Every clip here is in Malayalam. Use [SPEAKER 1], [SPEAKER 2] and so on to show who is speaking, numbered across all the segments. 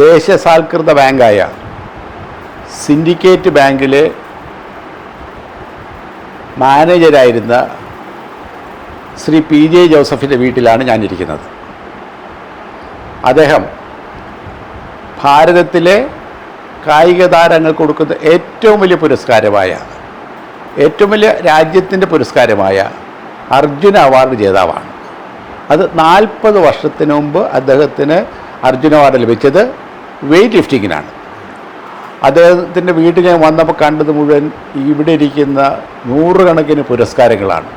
[SPEAKER 1] ദേശസാൽകൃത ബാങ്കായ സിൻഡിക്കേറ്റ് ബാങ്കിലെ മാനേജരായിരുന്ന ശ്രീ പി ജെ ജോസഫിന്റെ വീട്ടിലാണ് ഞാനിരിക്കുന്നത്. അദ്ദേഹം ഭാരതത്തിലെ കായിക താരങ്ങൾ കൊടുക്കുന്ന ഏറ്റവും വലിയ പുരസ്കാരമായ ഏറ്റവും വലിയ രാജ്യത്തിന്റെ പുരസ്കാരമായ അർജുന അവാർഡ് ജേതാവാണ്. അത് നാൽപ്പത് വർഷത്തിന് മുമ്പ് അദ്ദേഹത്തിന് അർജുന അവാർഡ് ലഭിച്ചത് വെയ്റ്റ് ലിഫ്റ്റിങ്ങിനാണ് അദ്ദേഹത്തിന്റെ വീട്ടിൽ ഞാൻ വന്നപ്പോൾ കണ്ടത് മുഴുവൻ ഇവിടെ ഇരിക്കുന്ന നൂറുകണക്കിന് പുരസ്കാരങ്ങളാണ്.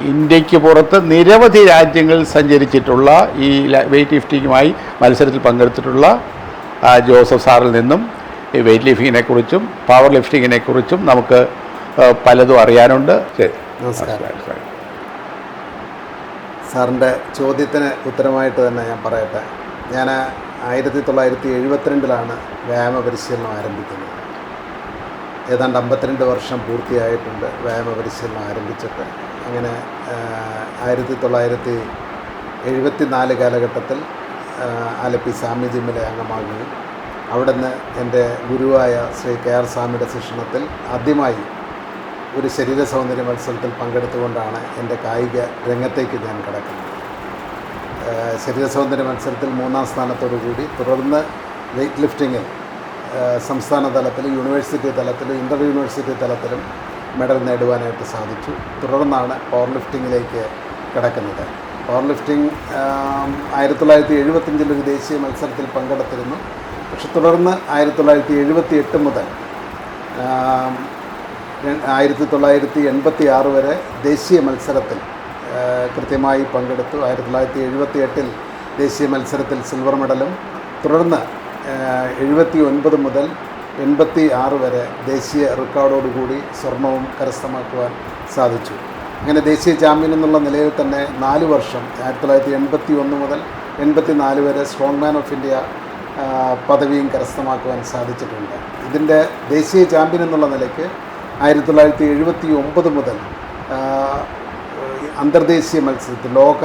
[SPEAKER 1] ഇന്ത്യയ്ക്ക് പുറത്ത് നിരവധി രാജ്യങ്ങളിൽ സഞ്ചരിച്ചിട്ടുള്ള ഈ വെയ്റ്റ് ലിഫ്റ്റിങ്ങുമായി മത്സരത്തിൽ പങ്കെടുത്തിട്ടുള്ള ജോസഫ് സാറിൽ നിന്നും ഈ വെയ്റ്റ് ലിഫ്റ്റിങ്ങിനെക്കുറിച്ചും പവർ ലിഫ്റ്റിങ്ങിനെക്കുറിച്ചും നമുക്ക് പലതും അറിയാനുണ്ട്. ശരി.
[SPEAKER 2] നമസ്കാരം. സാറിന്റെ ചോദ്യത്തിന് ഉത്തരമായിട്ട് തന്നെ ഞാൻ പറയട്ടെ. ഞാൻ ആയിരത്തി തൊള്ളായിരത്തി എഴുപത്തിരണ്ടിലാണ് വ്യായാമ പരിശീലനം ആരംഭിക്കുന്നത്. ഏതാണ്ട് അമ്പത്തിരണ്ട് വർഷം പൂർത്തിയായിട്ടുണ്ട് വ്യായാമ പരിശീലനം ആരംഭിച്ചിട്ട്. അങ്ങനെ ആയിരത്തി തൊള്ളായിരത്തി എഴുപത്തി നാല് കാലഘട്ടത്തിൽ ആലപ്പി സ്വാമി ജിമ്മിലെ അംഗമാകുകയും അവിടുന്ന് എന്റെ ഗുരുവായ ശ്രീ കെ ആർ സ്വാമിയുടെ ശിക്ഷണത്തിൽ ആദ്യമായി ഒരു ശരീര സൗന്ദര്യ മത്സരത്തിൽ പങ്കെടുത്തുകൊണ്ടാണ് എന്റെ കായിക രംഗത്തേക്ക് ഞാൻ കിടക്കുന്നത്. ശരീര സൗന്ദര്യ മത്സരത്തിൽ മൂന്നാം സ്ഥാനത്തോടു കൂടി തുടർന്ന് വെയ്റ്റ് ലിഫ്റ്റിങ്ങിൽ സംസ്ഥാന തലത്തിൽ യൂണിവേഴ്സിറ്റി തലത്തിലും ഇന്റർ യൂണിവേഴ്സിറ്റി തലത്തിലും മെഡൽ നേടുവാനായിട്ട് സാധിച്ചു. തുടർന്നാണ് പവർ ലിഫ്റ്റിങ്ങിലേക്ക് കിടക്കുന്നത്. പവർ ലിഫ്റ്റിംഗ് ആയിരത്തി തൊള്ളായിരത്തി എഴുപത്തഞ്ചിൽ ഒരു ദേശീയ മത്സരത്തിൽ പങ്കെടുത്തിരുന്നു. പക്ഷെ തുടർന്ന് ആയിരത്തി തൊള്ളായിരത്തി എഴുപത്തി എട്ട് മുതൽ ആയിരത്തി തൊള്ളായിരത്തി എൺപത്തി ആറ് വരെ ദേശീയ മത്സരത്തിൽ കൃത്യമായി പങ്കെടുത്തു. ആയിരത്തി തൊള്ളായിരത്തി എഴുപത്തി എട്ടിൽ ദേശീയ മത്സരത്തിൽ സിൽവർ മെഡലും തുടർന്ന് എഴുപത്തി ഒൻപത് മുതൽ എൺപത്തി ആറ് വരെ ദേശീയ റെക്കോർഡോടുകൂടി സ്വർണവും കരസ്ഥമാക്കുവാൻ സാധിച്ചു. അങ്ങനെ ദേശീയ ചാമ്പ്യൻ എന്നുള്ള നിലയിൽ തന്നെ നാല് വർഷം ആയിരത്തി തൊള്ളായിരത്തി എൺപത്തി ഒന്ന് മുതൽ എൺപത്തി നാല് വരെ സ്ട്രോങ് മാൻ ഓഫ് ഇന്ത്യ പദവിയും കരസ്ഥമാക്കുവാൻ സാധിച്ചിട്ടുണ്ട്. ഇതിന്റെ ദേശീയ ചാമ്പ്യൻ എന്നുള്ള നിലയ്ക്ക് ആയിരത്തി തൊള്ളായിരത്തി എഴുപത്തി ഒമ്പത് മുതൽ അന്തർദേശീയ മത്സരത്തിൽ ലോക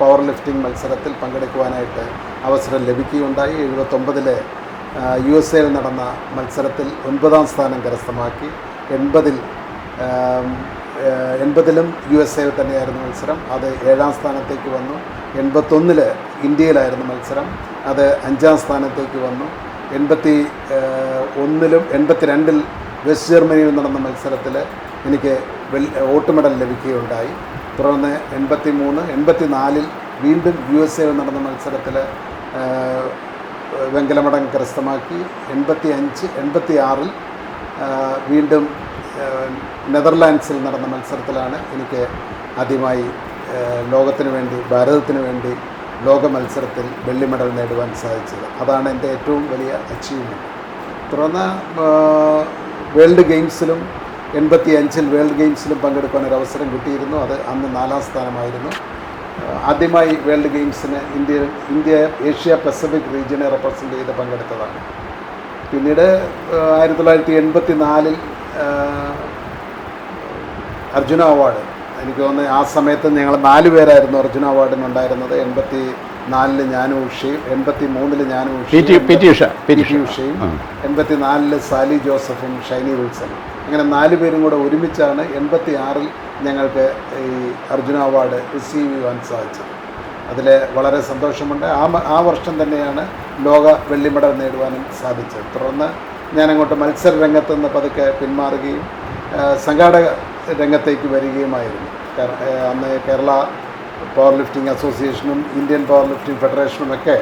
[SPEAKER 2] പവർ ലിഫ്റ്റിംഗ് മത്സരത്തിൽ പങ്കെടുക്കുവാനായിട്ട് അവസരം ലഭിക്കുകയുണ്ടായി. എഴുപത്തൊമ്പതിലെ യു എസ് എയിൽ നടന്ന മത്സരത്തിൽ ഒൻപതാം സ്ഥാനം കരസ്ഥമാക്കി. എൺപതിൽ എൺപതിലും യു എസ് എയിൽ തന്നെയായിരുന്നു മത്സരം. അത് ഏഴാം സ്ഥാനത്തേക്ക് വന്നു. എൺപത്തൊന്നിൽ ഇന്ത്യയിലായിരുന്നു മത്സരം. അത് അഞ്ചാം സ്ഥാനത്തേക്ക് വന്നു. എൺപത്തി ഒന്നിലും ഒന്നിലും എൺപത്തിരണ്ടിൽ വെസ്റ്റ് ജർമ്മനിയിൽ നടന്ന മത്സരത്തിൽ എനിക്ക് വെൽ വോട്ട് മെഡൽ ലഭിക്കുകയുണ്ടായി. തുടർന്ന് എൺപത്തി മൂന്ന് എൺപത്തി നാലിൽ വീണ്ടും യു എസ് എയിൽ നടന്ന മത്സരത്തിൽ വെങ്കലമടം കരസ്ഥമാക്കി. എൺപത്തി അഞ്ച് എൺപത്തി ആറിൽ വീണ്ടും നെതർലാൻഡ്സിൽ നടന്ന മത്സരത്തിലാണ് എനിക്ക് ആദ്യമായി ലോകത്തിന് വേണ്ടി ഭാരതത്തിന് വേണ്ടി ലോക മത്സരത്തിൽ വെള്ളി മെഡൽ നേടുവാൻ സാധിച്ചത്. അതാണ് എന്റെ ഏറ്റവും വലിയ അച്ചീവ്മെന്റ് തുടർന്ന് വേൾഡ് ഗെയിംസിലും എൺപത്തി അഞ്ചിൽ വേൾഡ് ഗെയിംസിലും പങ്കെടുക്കാൻ ഒരു അവസരം കിട്ടിയിരുന്നു. അത് അന്ന് നാലാം സ്ഥാനമായിരുന്നു. ആദ്യമായി വേൾഡ് ഗെയിംസിന് ഇന്ത്യ ഇന്ത്യ ഏഷ്യ പസഫിക് റീജിയനെ റെപ്രസെന്റ് ചെയ്ത് പങ്കെടുത്തതാണ്. പിന്നീട് ആയിരത്തി തൊള്ളായിരത്തി എൺപത്തി നാലിൽ അർജുന അവാർഡ്. എനിക്ക് തോന്നുന്നു ആ സമയത്ത് ഞങ്ങൾ നാല് പേരായിരുന്നു അർജുന അവാർഡിനുണ്ടായിരുന്നത്. എൺപത്തി നാലിൽ ഞാനും ഉഷയും എൺപത്തി മൂന്നിൽ ഞാനും ഉഷയും എൺപത്തി നാലിൽ സാലി ജോസഫും ഷൈനി വിൽസണും അങ്ങനെ നാല് പേരും കൂടെ ഒരുമിച്ചാണ് എൺപത്തി ആറിൽ ഞങ്ങൾക്ക് ഈ അർജുന അവാർഡ് റിസീവ് ചെയ്യുവാൻ സാധിച്ചത്. അതിൽ വളരെ സന്തോഷമുണ്ട്. ആ ആ വർഷം തന്നെയാണ് ലോക വെള്ളി മെഡൽ നേടുവാനും സാധിച്ചത്. തുടർന്ന് ഞാനങ്ങോട്ട് മത്സര രംഗത്ത് നിന്ന് പതുക്കെ പിന്മാറുകയും സംഘാടക രംഗത്തേക്ക് വരികയുമായിരുന്നു. അന്ന് കേരള പവർ ലിഫ്റ്റിംഗ് അസോസിയേഷനും ഇന്ത്യൻ പവർ ലിഫ്റ്റിംഗ് ഫെഡറേഷനും ഒക്കെ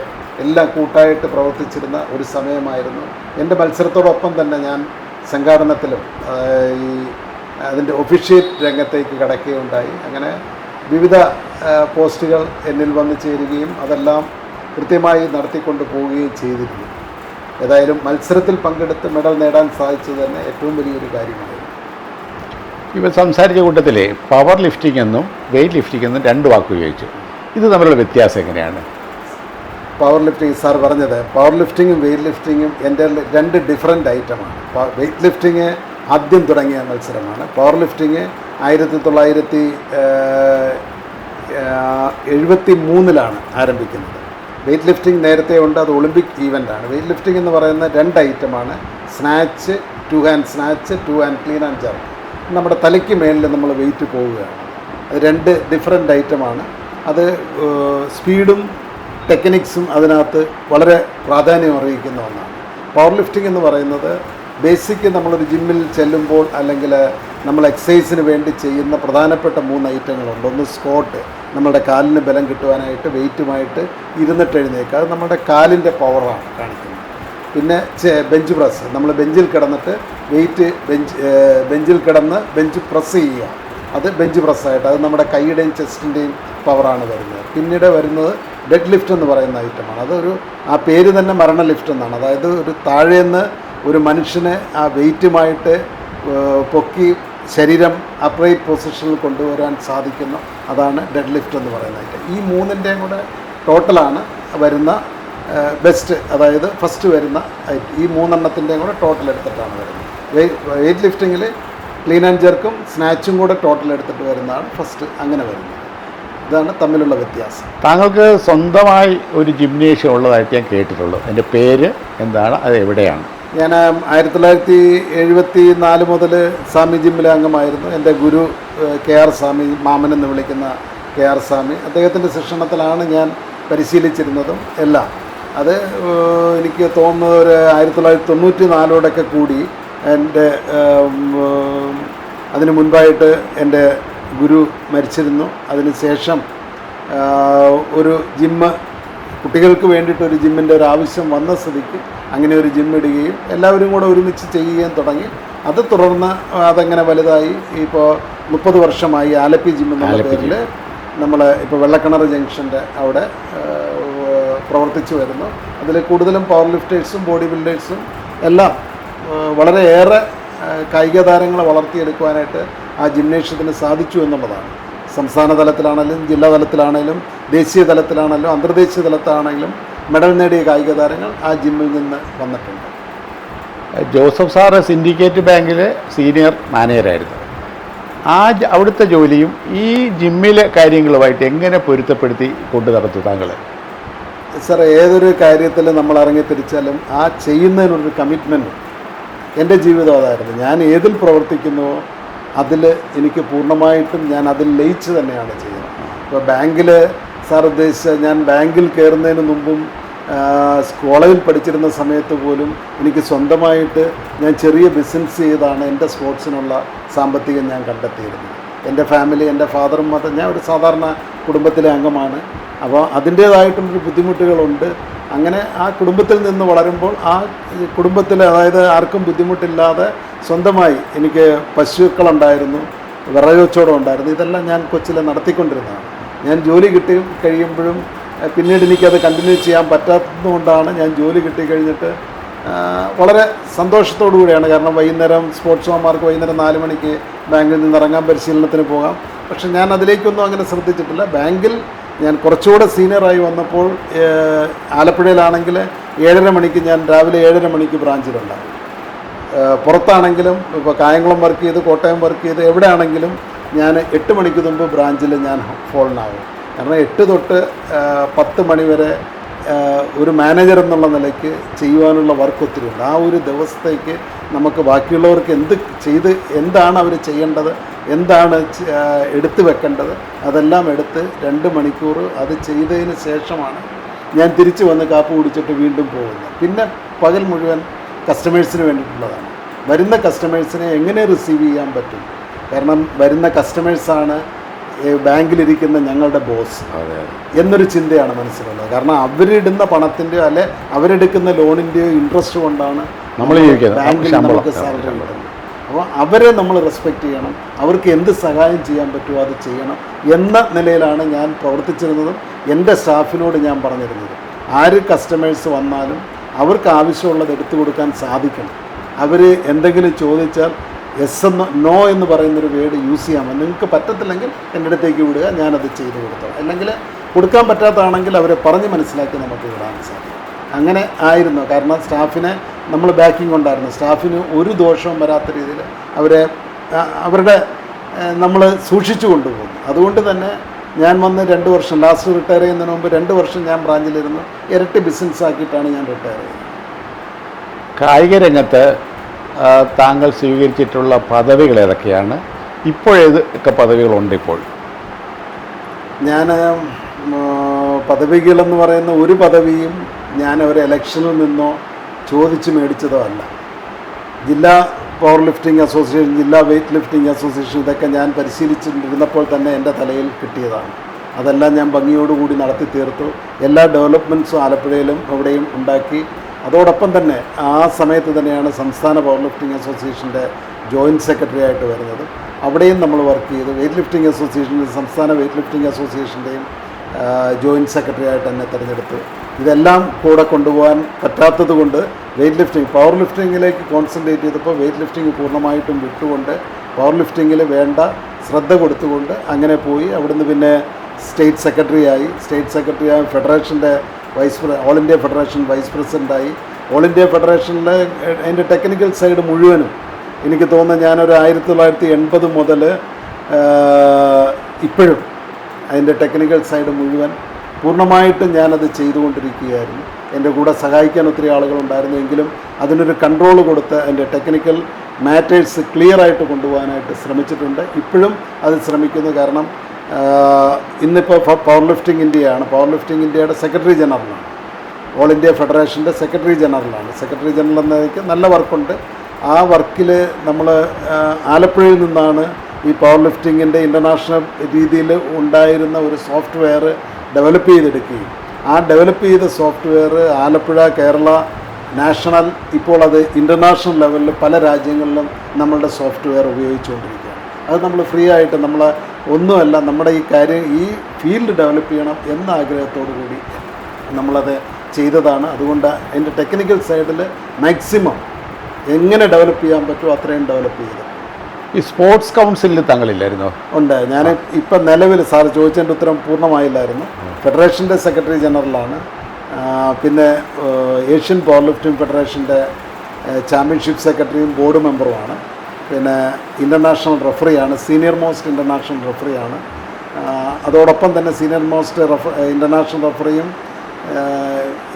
[SPEAKER 2] എല്ലാം കൂട്ടായിട്ട് പ്രവർത്തിച്ചിരുന്ന ഒരു സമയമായിരുന്നു. എന്റെ മത്സരത്തോടൊപ്പം തന്നെ ഞാൻ സംഘാടനത്തിലും ഈ അതിന്റെ ഒഫീഷ്യേറ്റ് രംഗത്തേക്ക് കടക്കുകയുണ്ടായി. അങ്ങനെ വിവിധ പോസ്റ്റുകൾ എന്നിൽ വന്നു ചേരുകയും അതെല്ലാം കൃത്യമായി നടത്തിക്കൊണ്ട് പോവുകയും ചെയ്തിരുന്നു. ഏതായാലും മത്സരത്തിൽ പങ്കെടുത്ത് മെഡൽ നേടാൻ സാധിച്ചത് തന്നെ ഏറ്റവും വലിയൊരു കാര്യമായിരുന്നു
[SPEAKER 1] ഇവ സംസാരിച്ച കൂട്ടത്തിൽ പവർ ലിഫ്റ്റിംഗ് എന്നും വെയിറ്റ് ലിഫ്റ്റിംഗ് എന്നും രണ്ട് വാക്ക് ഉപയോഗിച്ചു. ഇത് തമ്മിലുള്ള വ്യത്യാസം എങ്ങനെയാണ്?
[SPEAKER 2] പവർ ലിഫ്റ്റിംഗ് സാർ പറഞ്ഞത് പവർ ലിഫ്റ്റിങ്ങും വെയിറ്റ് ലിഫ്റ്റിങ്ങും എന്റെ രണ്ട് ഡിഫറെന്റ് ഐറ്റമാണ് വെയിറ്റ് ലിഫ്റ്റിങ് ആദ്യം തുടങ്ങിയ മത്സരമാണ്. പവർ ലിഫ്റ്റിങ് ആയിരത്തി തൊള്ളായിരത്തി എഴുപത്തി മൂന്നിലാണ് ആരംഭിക്കുന്നത്. വെയിറ്റ് ലിഫ്റ്റിംഗ് നേരത്തെ ഉണ്ട് അത് ഒളിമ്പിക് ഈവന്റാണ് വെയിറ്റ് ലിഫ്റ്റിംഗ് എന്ന് പറയുന്ന രണ്ട് ഐറ്റമാണ് snatch two hand snatch two hand clean and jerk നമ്മുടെ തലയ്ക്ക് മേളിൽ നമ്മൾ വെയിറ്റ് പോവുകയാണ്. അത് രണ്ട് ഡിഫറെന്റ് ഐറ്റമാണ് അത് സ്പീഡും ടെക്നിക്സും അതിനകത്ത് വളരെ പ്രാധാന്യം അറിയിക്കുന്ന ഒന്നാണ്. പവർ ലിഫ്റ്റിംഗ് എന്ന് പറയുന്നത് ബേസിക് നമ്മളൊരു ജിമ്മിൽ ചെല്ലുമ്പോൾ അല്ലെങ്കിൽ നമ്മൾ എക്സസൈസിന് വേണ്ടി ചെയ്യുന്ന പ്രധാനപ്പെട്ട മൂന്ന് ഐറ്റങ്ങളുണ്ട് ഒന്ന് സ്കോട്ട് നമ്മുടെ കാലിന് ബലം കിട്ടുവാനായിട്ട് വെയിറ്റുമായിട്ട് ഇരുന്നിട്ട് എഴുന്നേക്കുക അത് നമ്മുടെ കാലിന്റെ പവറാണ് കാണിക്കുന്നത്. പിന്നെ ബെഞ്ച് പ്രസ് നമ്മൾ ബെഞ്ചിൽ കിടന്നിട്ട് വെയിറ്റ് ബെഞ്ച് ബെഞ്ചിൽ കിടന്ന് ബെഞ്ച് പ്രസ് ചെയ്യുക. അത് ബെഞ്ച് പ്രസ്സായിട്ട് അത് നമ്മുടെ കൈയുടെയും ചെസ്റ്റിന്റെയും പവറാണ് വരുന്നത്. പിന്നീട് വരുന്നത് ഡെഡ് ലിഫ്റ്റ് എന്ന് പറയുന്ന ഐറ്റമാണ് അതൊരു ആ പേര് തന്നെ മരണ ലിഫ്റ്റ് എന്നാണ്. അതായത് ഒരു താഴേന്ന് ഒരു മനുഷ്യനെ ആ വെയിറ്റുമായിട്ട് പൊക്കി ശരീരം അപ്രൈറ്റ് പൊസിഷനിൽ കൊണ്ടുവരാൻ സാധിക്കുന്നു അതാണ് ഡെഡ് ലിഫ്റ്റ് എന്ന് പറയുന്ന ഐറ്റം ഈ മൂന്നിന്റെയും കൂടെ ടോട്ടലാണ് വരുന്ന ബെസ്റ്റ് അതായത് ഫസ്റ്റ് വരുന്ന ഈ മൂന്നെണ്ണത്തിന്റെയും കൂടെ ടോട്ടൽ എടുത്തിട്ടാണ് വരുന്നത്. വെയിറ്റ് ലിഫ്റ്റിങ്ങിൽ ക്ലീൻ ആൻഡ് ജെർക്കും സ്നാച്ചും കൂടെ ടോട്ടൽ എടുത്തിട്ട് വരുന്നതാണ് ഫസ്റ്റ് അങ്ങനെ വരുന്നത്. ഇതാണ് തമ്മിലുള്ള വ്യത്യാസം.
[SPEAKER 1] താങ്കൾക്ക് സ്വന്തമായി ഒരു ജിംനേഷ്യം ഉള്ളതായിട്ട് ഞാൻ കേട്ടിട്ടുള്ളൂ. എന്റെ പേര് എന്താണ്? അത് എവിടെയാണ്?
[SPEAKER 2] ഞാൻ ആയിരത്തി തൊള്ളായിരത്തി എഴുപത്തി നാല് മുതൽ സ്വാമി ജിമ്മിലെ അംഗമായിരുന്നു. എന്റെ ഗുരു കെ ആർ സ്വാമി മാമൻ എന്ന് വിളിക്കുന്ന കെ ആർ സ്വാമി. അദ്ദേഹത്തിന്റെ ശിക്ഷണത്തിലാണ് ഞാൻ പരിശീലിച്ചിരുന്നതും എല്ലാം. അത് എനിക്ക് തോന്നുന്നത് ഒരു ആയിരത്തി തൊള്ളായിരത്തി തൊണ്ണൂറ്റി നാലോടൊക്കെ കൂടി എന്റെ അതിന് മുൻപായിട്ട് എന്റെ ഗുരു മരിച്ചിരുന്നു. അതിന് ശേഷം ഒരു ജിമ്മ് കുട്ടികൾക്ക് വേണ്ടിയിട്ട് ഒരു ജിമ്മിന്റെ ഒരു ആവശ്യം വന്ന സ്ഥിതിക്ക് അങ്ങനെ ഒരു ജിം ഇടുകയും എല്ലാവരും കൂടെ ഒരുമിച്ച് ചെയ്യുകയും തുടങ്ങി. അത് തുടർന്ന് അതങ്ങനെ വലുതായി. ഇപ്പോൾ മുപ്പത് വർഷമായി ആലപ്പി ജിം എന്നുള്ള പേരിൽ നമ്മൾ ഇപ്പോൾ വെള്ളക്കിണർ ജംഗ്ഷന്റെ അവിടെ പ്രവർത്തിച്ചു വരുന്നു. അതിൽ കൂടുതലും പവർ ലിഫ്റ്റേഴ്സും ബോഡി ബിൽഡേഴ്സും എല്ലാം വളരെയേറെ കായിക താരങ്ങളെ വളർത്തിയെടുക്കുവാനായിട്ട് ആ ജിംനേഷ്യത്തിന് സാധിച്ചു എന്നുള്ളതാണ്. സംസ്ഥാന തലത്തിലാണെങ്കിലും ജില്ലാ തലത്തിലാണെങ്കിലും ദേശീയ തലത്തിലാണെങ്കിലും അന്തർദേശീയ തലത്തിലാണെങ്കിലും മെഡൽ നേടിയ കായിക താരങ്ങൾ ആ ജിമ്മിൽ നിന്ന് വന്നിട്ടുണ്ട്.
[SPEAKER 1] ജോസഫ് സാറ് സിൻഡിക്കേറ്റ് ബാങ്കിലെ സീനിയർ മാനേജറായിരുന്നു ആ അവിടുത്തെ ജോലിയും ഈ ജിമ്മിലെ കാര്യങ്ങളുമായിട്ട് എങ്ങനെ പൊരുത്തപ്പെടുത്തി കൊണ്ടു നടത്തു താങ്കൾ
[SPEAKER 2] സാർ ഏതൊരു കാര്യത്തിൽ നമ്മൾ ഇറങ്ങി തിരിച്ചാലും ആ ചെയ്യുന്നതിനൊരു കമ്മിറ്റ്മെന്റ് എന്റെ ജീവിതം അതായിരുന്നു. ഞാൻ ഏതിൽ പ്രവർത്തിക്കുന്നുവോ അതിൽ എനിക്ക് പൂർണമായിട്ടും ഞാൻ അതിൽ ലയിച്ച് തന്നെയാണ് ചെയ്യുന്നത്. ഇപ്പോൾ ബാങ്കിൽ സാർ ഉദ്ദേശിച്ച ഞാൻ ബാങ്കിൽ കയറുന്നതിന് മുമ്പും കോളേജിൽ പഠിച്ചിരുന്ന സമയത്ത് പോലും എനിക്ക് സ്വന്തമായിട്ട് ഞാൻ ചെറിയ ബിസിനസ് ചെയ്താണ് എന്റെ സ്പോർട്സിനുള്ള സാമ്പത്തികം ഞാൻ കണ്ടെത്തിയിരുന്നത്. എന്റെ ഫാമിലി എന്റെ ഫാദറും മത ഞാൻ ഒരു സാധാരണ കുടുംബത്തിലെ അംഗമാണ്. അപ്പോൾ അതിന്റേതായിട്ടുള്ളൊരു ബുദ്ധിമുട്ടുകളുണ്ട്. അങ്ങനെ ആ കുടുംബത്തിൽ നിന്ന് വളരുമ്പോൾ ആ കുടുംബത്തിൽ അതായത് ആർക്കും ബുദ്ധിമുട്ടില്ലാതെ സ്വന്തമായി എനിക്ക് പശുക്കളുണ്ടായിരുന്നു വിറകച്ചവടം ഉണ്ടായിരുന്നു. ഇതെല്ലാം ഞാൻ കൊച്ചിൽ നടത്തിക്കൊണ്ടിരുന്നതാണ്. ഞാൻ ജോലി കിട്ടി കഴിയുമ്പോഴും പിന്നീട് എനിക്കത് കണ്ടിന്യൂ ചെയ്യാൻ പറ്റാത്തതുകൊണ്ടാണ് ഞാൻ ജോലി കിട്ടി കഴിഞ്ഞിട്ട് വളരെ സന്തോഷത്തോടു കൂടിയാണ്. കാരണം വൈകുന്നേരം സ്പോർട്സ് മാർക്ക് വൈകുന്നേരം നാല് മണിക്ക് ബാങ്കിൽ നിന്ന് ഇറങ്ങാൻ പരിശീലനത്തിന് പോകാം. പക്ഷെ ഞാൻ അതിലേക്കൊന്നും അങ്ങനെ ശ്രദ്ധിച്ചിട്ടില്ല. ബാങ്കിൽ ഞാൻ കുറച്ചുകൂടെ സീനിയറായി വന്നപ്പോൾ ആലപ്പുഴയിലാണെങ്കിൽ ഏഴര മണിക്ക് ഞാൻ രാവിലെ ഏഴര മണിക്ക് ബ്രാഞ്ചിലുണ്ടാകും പുറത്താണെങ്കിലും ഇപ്പോൾ കായംകുളം വർക്ക് ചെയ്ത് കോട്ടയം വർക്ക് ചെയ്ത് എവിടെയാണെങ്കിലും ഞാൻ എട്ട് മണിക്ക് മുമ്പ് ബ്രാഞ്ചിൽ ഞാൻ ഫോളിനാകും കാരണം എട്ട് തൊട്ട് പത്ത് മണി വരെ ഒരു മാനേജർ എന്നുള്ള നിലയ്ക്ക് ചെയ്യുവാനുള്ള വർക്ക് ഒത്തിരി ഉണ്ട്. ആ ഒരു ദിവസത്തേക്ക് നമുക്ക് ബാക്കിയുള്ളവർക്ക് എന്ത് ചെയ്ത് എന്താണ് അവർ ചെയ്യേണ്ടത് എന്താണ് എടുത്തു വെക്കേണ്ടത് അതെല്ലാം എടുത്ത് രണ്ട് മണിക്കൂർ അത് ചെയ്തതിന് ശേഷമാണ് ഞാൻ തിരിച്ചു വന്ന് കാപ്പ് കുടിച്ചിട്ട് വീണ്ടും പോകുന്നത്. പിന്നെ പകൽ മുഴുവൻ കസ്റ്റമേഴ്സിന് വേണ്ടിയിട്ടുള്ളതാണ്. വരുന്ന കസ്റ്റമേഴ്സിനെ എങ്ങനെ റിസീവ് ചെയ്യാൻ പറ്റും? കാരണം വരുന്ന കസ്റ്റമേഴ്സാണ് ബാങ്കിലിരിക്കുന്ന ഞങ്ങളുടെ ബോസ് എന്നൊരു ചിന്തയാണ് മനസ്സിലുള്ളത്. കാരണം അവരിടുന്ന പണത്തിന്റെയോ അല്ലെ അവരെടുക്കുന്ന ലോണിന്റെയോ ഇൻട്രസ്റ്റ് കൊണ്ടാണ്
[SPEAKER 1] നമ്മൾ.
[SPEAKER 2] ബാങ്കിൽ നമുക്ക് സാലറി കിട്ടുന്നത്. അപ്പോൾ അവരെ നമ്മൾ റെസ്പെക്റ്റ് ചെയ്യണം. അവർക്ക് എന്ത് സഹായം ചെയ്യാൻ പറ്റുമോ അത് ചെയ്യണം എന്ന നിലയിലാണ് ഞാൻ പ്രവർത്തിച്ചിരുന്നതും എന്റെ സ്റ്റാഫിനോട് ഞാൻ പറഞ്ഞിരുന്നത്. ആര് കസ്റ്റമേഴ്സ് വന്നാലും അവർക്ക് ആവശ്യമുള്ളത് എടുത്തു കൊടുക്കാൻ സാധിക്കണം. അവർ എന്തെങ്കിലും ചോദിച്ചാൽ എസ് എന്ന് നോ എന്ന് പറയുന്നൊരു വേർഡ് യൂസ് ചെയ്യാമോ? നിങ്ങൾക്ക് പറ്റത്തില്ലെങ്കിൽ എന്റെ അടുത്തേക്ക് വിടുക ഞാനത് ചെയ്തു കൊടുത്തോളാം. അല്ലെങ്കിൽ കൊടുക്കാൻ പറ്റാത്തതാണെങ്കിൽ അവരെ പറഞ്ഞ് മനസ്സിലാക്കി നമുക്ക് വിടാൻ സാധിക്കും. അങ്ങനെ ആയിരുന്നു. കാരണം സ്റ്റാഫിനെ നമ്മൾ ബാക്കിംഗ് ഉണ്ടായിരുന്നു സ്റ്റാഫിന് ഒരു ദോഷവും വരാത്ത രീതിയിൽ അവരെ അവരുടെ നമ്മൾ സൂക്ഷിച്ചു കൊണ്ടുപോകുന്നു. അതുകൊണ്ട് തന്നെ ഞാൻ വന്ന് രണ്ട് വർഷം ലാസ്റ്റ് റിട്ടയർ ചെയ്യുന്നതിന് മുമ്പ് രണ്ട് വർഷം ഞാൻ ബ്രാഞ്ചിലിരുന്നു ഇരട്ടി ബിസിനസ് ആക്കിയിട്ടാണ് ഞാൻ റിട്ടയർ ചെയ്യുന്നത്.
[SPEAKER 1] കായിക രംഗത്ത് താങ്കൾ സ്വീകരിച്ചിട്ടുള്ള പദവികൾ ഏതൊക്കെയാണ്? ഇപ്പോഴേതൊക്കെ പദവികളുണ്ട് ഇപ്പോൾ?
[SPEAKER 2] ഞാൻ പദവികളെന്ന് പറയുന്ന ഒരു പദവിയും ഞാൻ ഒരു ഇലക്ഷനിൽ നിന്നോ ചോദിച്ച് മേടിച്ചതോ അല്ല. ജില്ലാ പവർ ലിഫ്റ്റിംഗ് അസോസിയേഷൻ ജില്ലാ വെയ്റ്റ് ലിഫ്റ്റിംഗ് അസോസിയേഷൻ ഇതൊക്കെ ഞാൻ പരിശീലിച്ചിരുന്നപ്പോൾ തന്നെ എന്റെ തലയിൽ കിട്ടിയതാണ്. അതെല്ലാം ഞാൻ ഭംഗിയോടുകൂടി നടത്തി തീർത്തു എല്ലാ ഡെവലപ്മെന്റ്സും ആലപ്പുഴയിലും അവിടെയും ഉണ്ടാക്കി. അതോടൊപ്പം തന്നെ ആ സമയത്ത് തന്നെയാണ് സംസ്ഥാന പവർ ലിഫ്റ്റിംഗ് അസോസിയേഷന്റെ ജോയിന്റ് സെക്രട്ടറി ആയിട്ട് വരുന്നത്. അവിടെയും നമ്മൾ വർക്ക് ചെയ്ത് വെയ്റ്റ് ലിഫ്റ്റിംഗ് അസോസിയേഷന്റെ സംസ്ഥാന വെയ്റ്റ് ലിഫ്റ്റിംഗ് അസോസിയേഷന്റെയും ജോയിന്റ് സെക്രട്ടറി ആയിട്ട് തന്നെ തിരഞ്ഞെടുത്തു. ഇതെല്ലാം കൂടെ കൊണ്ടുപോകാൻ പറ്റാത്തത് കൊണ്ട് വെയ്റ്റ് ലിഫ്റ്റിംഗ് പവർ ലിഫ്റ്റിങ്ങിലേക്ക് കോൺസെൻട്രേറ്റ് ചെയ്തപ്പോൾ വെയ്റ്റ് ലിഫ്റ്റിംഗ് പൂർണമായിട്ടും വിട്ടുകൊണ്ട് പവർ ലിഫ്റ്റിങ്ങിൽ വേണ്ട ശ്രദ്ധ കൊടുത്തുകൊണ്ട് അങ്ങനെ പോയി. അവിടുന്ന് പിന്നെ സ്റ്റേറ്റ് സെക്രട്ടറി ആയി സ്റ്റേറ്റ് സെക്രട്ടറി ആയി ഫെഡറേഷന്റെ vice all India federation vice പ്രസിഡന്റായി ഓൾ ഇന്ത്യ ഫെഡറേഷനിലെ അതിന്റെ ടെക്നിക്കൽ സൈഡ് മുഴുവനും എനിക്ക് തോന്നുന്നു ഞാനൊരു ആയിരത്തി തൊള്ളായിരത്തി എൺപത് മുതൽ ഇപ്പോഴും അതിന്റെ ടെക്നിക്കൽ സൈഡ് മുഴുവൻ പൂർണമായിട്ടും ഞാനത് ചെയ്തുകൊണ്ടിരിക്കുകയായിരുന്നു. എന്റെ കൂടെ സഹായിക്കാൻ ഒത്തിരി ആളുകളുണ്ടായിരുന്നു എങ്കിലും അതിനൊരു കൺട്രോൾ കൊടുത്ത് അതിന്റെ ടെക്നിക്കൽ മാറ്റേഴ്സ് ക്ലിയർ ആയിട്ട് കൊണ്ടുപോകാനായിട്ട് ശ്രമിച്ചിട്ടുണ്ട്. ഇപ്പോഴും അത് ശ്രമിക്കുന്നു. കാരണം ഇന്നിപ്പോൾ പവർ ലിഫ്റ്റിംഗ് ഇന്ത്യയാണ്. പവർ ലിഫ്റ്റിംഗ് ഇന്ത്യയുടെ സെക്രട്ടറി ജനറലാണ് ഓൾ ഇന്ത്യ ഫെഡറേഷന്റെ സെക്രട്ടറി ജനറലാണ് സെക്രട്ടറി ജനറൽ എന്ന നിലയ്ക്ക് നല്ല വർക്കുണ്ട്. ആ വർക്കിൽ നമ്മൾ ആലപ്പുഴയിൽ നിന്നാണ് ഈ പവർ ലിഫ്റ്റിങ്ങിന്റെ ഇന്റർനാഷണൽ രീതിയിൽ ഉണ്ടായിരുന്ന ഒരു സോഫ്റ്റ്വെയർ ഡെവലപ്പ് ചെയ്തെടുക്കുകയും. ആ ഡെവലപ്പ് ചെയ്ത സോഫ്റ്റ്വെയർ ആലപ്പുഴ കേരള നാഷണൽ ഇപ്പോൾ അത് ഇന്റർനാഷണൽ ലെവലിൽ പല രാജ്യങ്ങളിലും നമ്മളുടെ സോഫ്റ്റ്വെയർ ഉപയോഗിച്ചുകൊണ്ടിരിക്കുകയാണ്. അത് നമ്മൾ ഫ്രീ ആയിട്ട് നമ്മൾ ഒന്നുമല്ല നമ്മുടെ ഈ കാര്യം ഈ ഫീൽഡ് ഡെവലപ്പ് ചെയ്യണം എന്ന ആഗ്രഹത്തോടു കൂടി നമ്മളത് ചെയ്തതാണ്. അതുകൊണ്ട് അതിന്റെ ടെക്നിക്കൽ സൈഡിൽ മാക്സിമം എങ്ങനെ ഡെവലപ്പ് ചെയ്യാൻ പറ്റുമോ അത്രയും ഡെവലപ്പ് ചെയ്തു.
[SPEAKER 1] ഈ സ്പോർട്സ് കൗൺസിലിൽ തങ്ങളില്ലായിരുന്നോ?
[SPEAKER 2] ഉണ്ട്. ഞാൻ ഇപ്പം നിലവിൽ സാർ ചോദിച്ചതിന്റെ ഉത്തരം പൂർണമായില്ലായിരുന്നു. ഫെഡറേഷന്റെ സെക്രട്ടറി ജനറലാണ്. പിന്നെ ഏഷ്യൻ പവർ ലിഫ്റ്റിംഗ് ഫെഡറേഷന്റെ ചാമ്പ്യൻഷിപ്പ് സെക്രട്ടറിയും ബോർഡ് മെമ്പറുമാണ് പിന്നെ ഇന്റർനാഷണൽ റഫറിയാണ് സീനിയർ മോസ്റ്റ് ഇന്റർനാഷണൽ റഫറിയാണ് അതോടൊപ്പം തന്നെ സീനിയർ മോസ്റ്റ് റഫ ഇന്റർനാഷണൽ റഫറിയും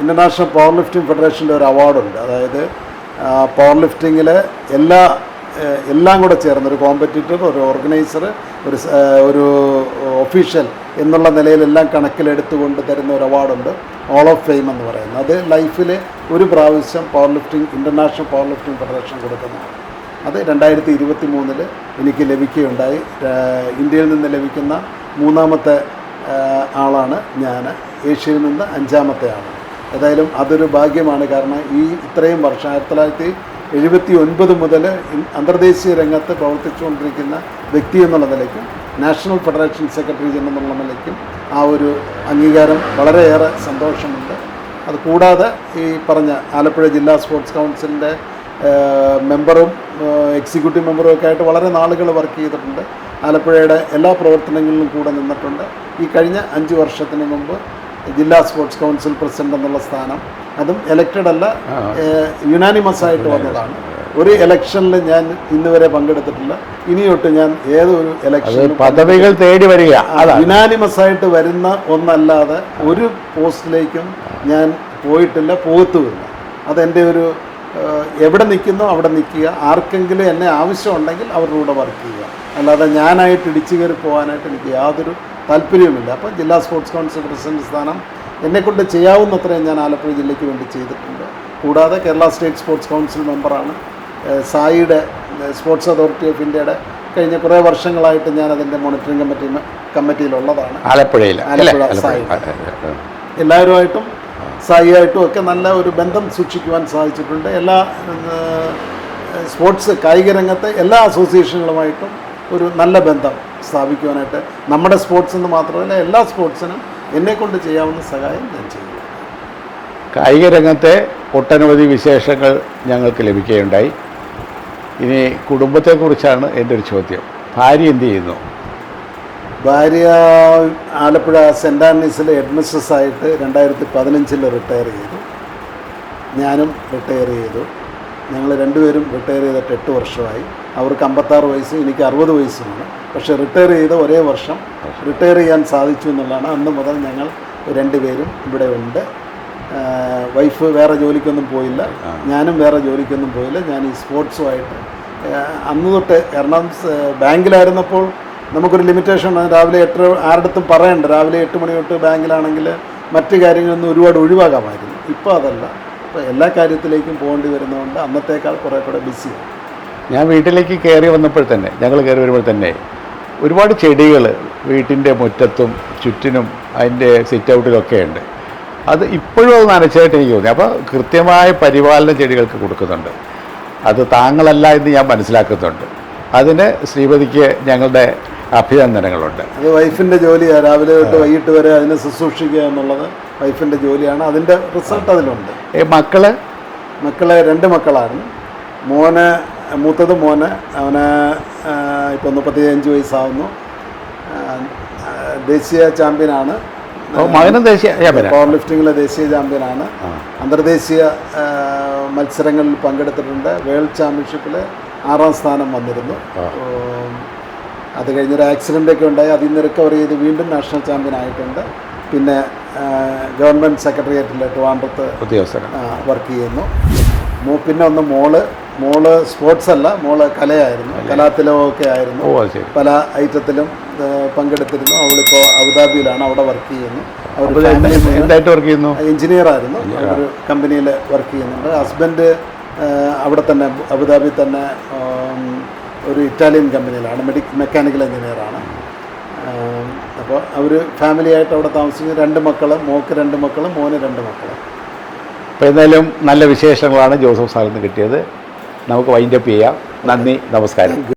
[SPEAKER 2] ഇന്റർനാഷണൽ പവർ ലിഫ്റ്റിംഗ് ഫെഡറേഷന്റെ ഒരു അവാർഡുണ്ട് അതായത് പവർ ലിഫ്റ്റിങ്ങിൽ എല്ലാ എല്ലാം കൂടെ ചേർന്ന് ഒരു കോമ്പറ്റീറ്റർ ഒരു ഓർഗനൈസർ ഒരു ഒരു ഒഫീഷ്യൽ എന്നുള്ള നിലയിലെല്ലാം കണക്കിലെടുത്തുകൊണ്ട് തരുന്ന ഒരു അവാർഡുണ്ട് ഓൾ ഓഫ് ഫെയിം എന്ന് പറയുന്നത്. അത് ലൈഫിൽ ഒരു പ്രാവശ്യം power lifting international power lifting federation കൊടുക്കുന്നതാണ്. അത് രണ്ടായിരത്തി ഇരുപത്തി മൂന്നിൽ എനിക്ക് ലഭിക്കുകയുണ്ടായി. ഇന്ത്യയിൽ നിന്ന് ലഭിക്കുന്ന മൂന്നാമത്തെ ആളാണ് ഞാൻ ഏഷ്യയിൽ നിന്ന് അഞ്ചാമത്തെ ആൾ ഏതായാലും അതൊരു ഭാഗ്യമാണ്. കാരണം ഈ ഇത്രയും വർഷം ആയിരത്തി തൊള്ളായിരത്തി എഴുപത്തി ഒൻപത് മുതൽ അന്തർദേശീയ രംഗത്ത് പ്രവർത്തിച്ചുകൊണ്ടിരിക്കുന്ന വ്യക്തി എന്നുള്ള നിലയ്ക്കും നാഷണൽ ഫെഡറേഷൻ സെക്രട്ടറി ജനറൽ എന്നുള്ള നിലയ്ക്കും ആ ഒരു അംഗീകാരം വളരെയേറെ സന്തോഷമുണ്ട്. അത് കൂടാതെ ഈ പറഞ്ഞ ആലപ്പുഴ ജില്ലാ സ്പോർട്സ് കൗൺസിലിന്റെ മെമ്പറും എക്സിക്യൂട്ടീവ് മെമ്പറും ഒക്കെ ആയിട്ട് വളരെ നാളുകൾ വർക്ക് ചെയ്തിട്ടുണ്ട്. ആലപ്പുഴയുടെ എല്ലാ പ്രവർത്തനങ്ങളിലും കൂടെ നിന്നിട്ടുണ്ട്. ഈ കഴിഞ്ഞ അഞ്ച് വർഷത്തിന് മുമ്പ് ജില്ലാ സ്പോർട്സ് കൗൺസിൽ പ്രസിഡന്റ് എന്നുള്ള സ്ഥാനം. അതും എലക്റ്റഡ് അല്ല യുനാനിമസ് ആയിട്ട് വന്നതാണ്. ഒരു ഇലക്ഷനിൽ ഞാൻ ഇന്ന് വരെ പങ്കെടുത്തിട്ടില്ല. ഇനിയൊട്ട് ഞാൻ ഏതൊരു ഇലക്ഷൻ
[SPEAKER 1] പദവികൾ തേടി വരിക.
[SPEAKER 2] യുനാനിമസ് ആയിട്ട് വരുന്ന ഒന്നല്ലാതെ ഒരു പോസ്റ്റിലേക്കും ഞാൻ പോയിട്ടില്ല പോകത്തുമില്ല. അതെന്റെ ഒരു എവിടെ നിൽക്കുന്നോ അവിടെ നിൽക്കുക. ആർക്കെങ്കിലും എന്നെ ആവശ്യമുണ്ടെങ്കിൽ അവരുടെ കൂടെ വർക്ക് ചെയ്യുക. അല്ലാതെ ഞാനായിട്ട് ഇടിച്ചു കയറി പോകാനായിട്ട് എനിക്ക് യാതൊരു താല്പര്യവുമില്ല. അപ്പോൾ ജില്ലാ സ്പോർട്സ് കൗൺസിൽ പ്രസിഡന്റ് സ്ഥാനം എന്നെക്കൊണ്ട് ചെയ്യാവുന്നത്രയും ഞാൻ ആലപ്പുഴ ജില്ലയ്ക്ക് വേണ്ടി ചെയ്തിട്ടുണ്ട്. കൂടാതെ കേരള സ്റ്റേറ്റ് സ്പോർട്സ് കൗൺസിൽ മെമ്പറാണ്. സായിയുടെ സ്പോർട്സ് അതോറിറ്റി ഓഫ് ഇന്ത്യയുടെ കഴിഞ്ഞ കുറേ വർഷങ്ങളായിട്ട് ഞാൻ അതിന്റെ മോണിറ്ററിംഗ് കമ്മിറ്റി കമ്മിറ്റിയിലുള്ളതാണ്.
[SPEAKER 1] ആലപ്പുഴയിൽ
[SPEAKER 2] ആലപ്പുഴ സായി. എല്ലാവരുമായിട്ടും സായിയായിട്ടും ഒക്കെ നല്ല ഒരു ബന്ധം സൂക്ഷിക്കുവാൻ സാധിച്ചിട്ടുണ്ട്. എല്ലാ സ്പോർട്സ് കായിക രംഗത്തെ എല്ലാ അസോസിയേഷനുകളുമായിട്ടും ഒരു നല്ല ബന്ധം സ്ഥാപിക്കുവാനായിട്ട് നമ്മുടെ സ്പോർട്സ് എന്ന് മാത്രമല്ല എല്ലാ സ്പോർട്സിനും എന്നെക്കൊണ്ട് ചെയ്യാവുന്ന സഹായം ഞാൻ ചെയ്യും
[SPEAKER 1] കായിക രംഗത്തെ ഒട്ടനവധി വിശേഷങ്ങൾ ഞങ്ങൾക്ക് ലഭിക്കുകയുണ്ടായി. ഇനി കുടുംബത്തെക്കുറിച്ചാണ് എന്റെ ഒരു ചോദ്യം. ഭാര്യ എന്ത് ചെയ്യുന്നു?
[SPEAKER 2] ഭാര്യ ആലപ്പുഴ സെന്റ് ആന്റീസിലെ ഹെഡ്മിസ്ട്രസ് ആയിട്ട് രണ്ടായിരത്തി പതിനഞ്ചിൽ റിട്ടയർ ചെയ്തു. ഞാനും റിട്ടയർ ചെയ്തു. ഞങ്ങൾ രണ്ടുപേരും റിട്ടയർ ചെയ്തിട്ട് എട്ട് വർഷമായി. അവർക്ക് അമ്പത്താറ് വയസ്സ് എനിക്ക് അറുപത് വയസ്സുമാണ്. പക്ഷേ റിട്ടയർ ചെയ്ത ഒരേ വർഷം റിട്ടയർ ചെയ്യാൻ സാധിച്ചു എന്നുള്ളതാണ് അന്ന് മുതൽ ഞങ്ങൾ രണ്ടുപേരും ഇവിടെ ഉണ്ട്. വൈഫ് വേറെ ജോലിക്കൊന്നും പോയില്ല. ഞാനും വേറെ ജോലിക്കൊന്നും പോയില്ല. ഞാൻ ഈ സ്പോർട്സുമായിട്ട് അന്ന് തൊട്ട് എറണാകുളം ബാങ്കിലായിരുന്നപ്പോൾ നമുക്കൊരു ലിമിറ്റേഷൻ ഉണ്ട്. രാവിലെ എട്ട് ആരുടെടുത്തും പറയണ്ട. രാവിലെ എട്ട് മണി തൊട്ട് ബാങ്കിലാണെങ്കിൽ മറ്റു കാര്യങ്ങളൊന്നും ഒരുപാട് ഒഴിവാകാമായിരുന്നു. ഇപ്പോൾ അതല്ല. ഇപ്പോൾ എല്ലാ കാര്യത്തിലേക്കും പോകേണ്ടി വരുന്നതുകൊണ്ട് അന്നത്തേക്കാൾ കുറേ കൂടെ ബിസിയാണ്
[SPEAKER 1] ഞാൻ വീട്ടിലേക്ക് കയറി വന്നപ്പോൾ തന്നെ ഞങ്ങൾ കയറി വരുമ്പോൾ തന്നെ ഒരുപാട് ചെടികൾ വീട്ടിന്റെ മുറ്റത്തും ചുറ്റിനും അതിന്റെ സിറ്റ് ഔട്ടിലൊക്കെ ഉണ്ട്. അത് ഇപ്പോഴും അത് നനച്ചായിട്ട് എനിക്ക് തോന്നി. അപ്പോൾ കൃത്യമായ പരിപാലനം ചെടികൾക്ക് കൊടുക്കുന്നുണ്ട്. അത് താങ്കളല്ല എന്ന് ഞാൻ മനസ്സിലാക്കുന്നുണ്ട്. അതിന് ശ്രീപതിക്ക് ഞങ്ങളുടെ അഭിനന്ദനങ്ങളുണ്ട്.
[SPEAKER 2] അത് വൈഫിന്റെ ജോലിയാണ് രാവിലെ തൊട്ട് വൈകിട്ട് വരെ അതിനെ ശുശ്രൂഷിക്കുക എന്നുള്ളത് വൈഫിന്റെ ജോലിയാണ്. അതിന്റെ റിസൾട്ട് അതിലുണ്ട്.
[SPEAKER 1] ഈ മക്കൾ?
[SPEAKER 2] മക്കളെ രണ്ട് മക്കളാണ്. മോനെ മൂത്തത് മോനെ അവന് ഇപ്പോൾ മുപ്പത്തി അഞ്ച് വയസ്സാവുന്നു. ദേശീയ ചാമ്പ്യനാണ്
[SPEAKER 1] മകനും ദേശീയ?
[SPEAKER 2] പവർ ലിഫ്റ്റിങ്ങിലെ ദേശീയ ചാമ്പ്യനാണ്. അന്തർദേശീയ മത്സരങ്ങളിൽ പങ്കെടുത്തിട്ടുണ്ട്. വേൾഡ് ചാമ്പ്യൻഷിപ്പിൽ ആറാം സ്ഥാനം വന്നിരുന്നു. അത് കഴിഞ്ഞൊരു ആക്സിഡന്റ് ഒക്കെ ഉണ്ടായി. അതിൽ നിന്ന് റിക്കവർ ചെയ്ത് വീണ്ടും നാഷണൽ ചാമ്പ്യൻ ആയിട്ടുണ്ട്. പിന്നെ ഗവൺമെന്റ് സെക്രട്ടേറിയറ്റിൽ ട്രിവാൻഡ്രത്ത് വർക്ക് ചെയ്യുന്നു. മോ- പിന്നെ ഒന്ന് മോൾ. മോൾ സ്പോർട്സ് അല്ല മോൾ കലയായിരുന്നു. കലാതിലകമൊക്കെ ആയിരുന്നു. പല ഐറ്റത്തിലും പങ്കെടുത്തിരുന്നു. അവളിപ്പോൾ അബുദാബിയിലാണ് അവിടെ വർക്ക് ചെയ്യുന്നു.
[SPEAKER 1] എന്തായിട്ട് വർക്ക് ചെയ്യുന്നു?
[SPEAKER 2] എഞ്ചിനീയർ ആയിരുന്നു. ഒരു കമ്പനിയിൽ വർക്ക് ചെയ്യുന്നുണ്ട്. ഹസ്ബൻഡ് അവിടെ തന്നെ അബുദാബി തന്നെ ഒരു ഇറ്റാലിയൻ കമ്പനിയിലാണ് മെഡി മെക്കാനിക്കൽ എഞ്ചിനീയറാണ്. അപ്പോൾ അവർ ഫാമിലിയായിട്ട് അവിടെ താമസിക്കുന്ന രണ്ട് മക്കൾ മോക്ക് രണ്ട് മക്കളും മോന് രണ്ട് മക്കളും.
[SPEAKER 1] അപ്പോൾ എന്തായാലും നല്ല വിശേഷങ്ങളാണ് ജോസഫ് സാറിൽ നിന്ന് കിട്ടിയത്. നമുക്ക് വൈൻഡപ്പ് ചെയ്യാം. നന്ദി നമസ്കാരം.